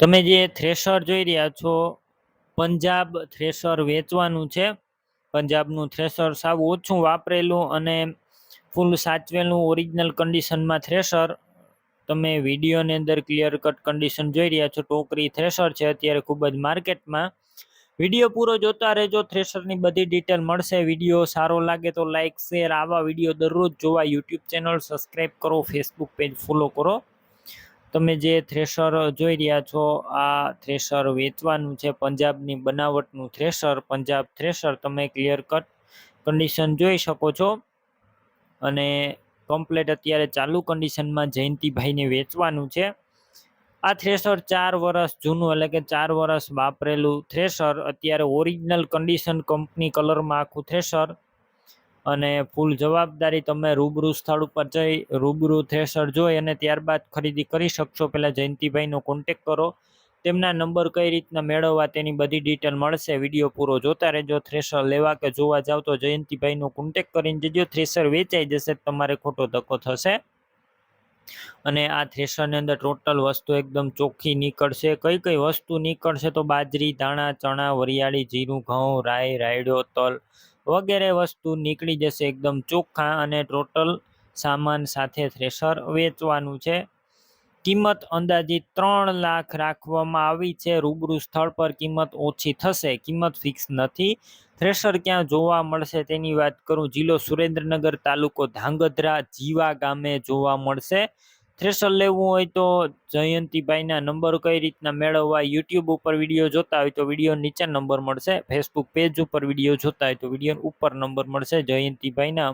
તમે જે થ્રેશર જોઈ રહ્યા છો, પંજાબ થ્રેશર વેચવાનું છે. પંજાબનું થ્રેશર સાવ ઓછું વાપરેલું અને ફૂલ સાચવેલું ઓરિજિનલ કન્ડિશનમાં થ્રેશર તમે વિડીયોની અંદર ક્લિયર કટ કન્ડિશન જોઈ રહ્યા છો, ટોકરી થ્રેશર છે અત્યારે ખૂબ જ માર્કેટમાં. વીડિયો પૂરો જોતા રહેજો થ્રેશરની બધી ડિટેલ મળશે. વીડિયો સારો લાગે તો લાઇક શેર આવા વીડિયો દરરોજ જોવા. યુટ્યુબ ચેનલ સબસ્ક્રાઈબ કરો ફેસબુક પેજ ફોલો કરો. તમે જે થ્રેશર જોઈ રહ્યા છો, આ થ્રેશર વેચવાનું છે, પંજાબની બનાવટનું થ્રેશર પંજાબ થ્રેશર તમે ક્લિયર કટ કન્ડિશન જોઈ શકો છો. અને કમ્પ્લેટ અત્યારે ચાલુ કન્ડિશનમાં જયંતિભાઈને વેચવાનું છે. આ થ્રેશર ચાર વર્ષ જૂનું, એટલે કે ચાર વર્ષ વાપરેલું થ્રેશર અત્યારે ઓરિજિનલ કન્ડિશન કંપની કલરમાં આખું થ્રેશર અને ફૂલ જવાબદારી તમે રૂબરૂ સ્થળ ઉપર જઈ રૂબરૂ થ્રેશર જોઈ અને ત્યારબાદ ખરીદી કરી શકશો. પહેલાં જયંતિભાઈનો કોન્ટેક કરો. તેમના નંબર કઈ રીતના મેળવવા તેની બધી ડિટેલ મળશે. વીડિયો પૂરો જોતા રહેજો. થ્રેશર લેવા કે જોવા જાવ તો જયંતિભાઈનો કોન્ટેક કરીને જજો થ્રેશર વેચાઈ જશે તમારે ખોટો ધક્કો થશે. અને આ થ્રેશરની અંદર ટોટલ વસ્તુ એકદમ ચોખ્ખી નીકળશે. કઈ કઈ વસ્તુ નીકળશે તો બાજરી દાણા ચણા, વરિયાળી, જીરું, ઘઉં, રાઈ, રાયડો, તલ વગેરે વસ્તુ નીકળી જશે એકદમ ચોખ્ખા અને ટોટલ સામાન સાથે થ્રેશર વેચવાનું છે. કિંમત અંદાજિત ત્રણ લાખ રાખવામાં આવી છે. રૂબરૂ સ્થળ પર કિંમત ઓછી થશે. કિંમત ફિક્સ નથી. થ્રેશર ક્યાં જોવા મળશે તેની વાત કરું. જિલ્લો સુરેન્દ્રનગર તાલુકો ધાંગધ્રા જીવા ગામે જોવા મળશે. થ્રેશર લેવું હોય તો જયંતિભાઈના નંબર કઈ રીતના મેળવવા યુટ્યુબ ઉપર વીડિયો જોતા હોય તો વીડિયો નીચે નંબર મળશે. ફેસબુક પેજ ઉપર વીડિયો જોતા હોય તો વીડિયો ઉપર નંબર મળશે. જયંતિભાઈના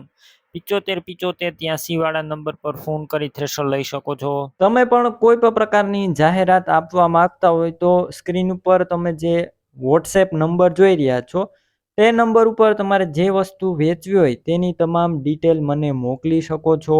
પિચોતેર પિચોતેર ત્યાંસી વાળા નંબર પર ફોન કરી થ્રેશર લઈ શકો છો. તમે પણ કોઈ પણ પ્રકારની જાહેરાત આપવા માંગતા હોય તો સ્ક્રીન ઉપર તમે જે વોટ્સએપ નંબર જોઈ રહ્યા છો, તે નંબર ઉપર તમારે જે વસ્તુ વેચવી હોય તેની તમામ ડિટેલ મને મોકલી શકો છો.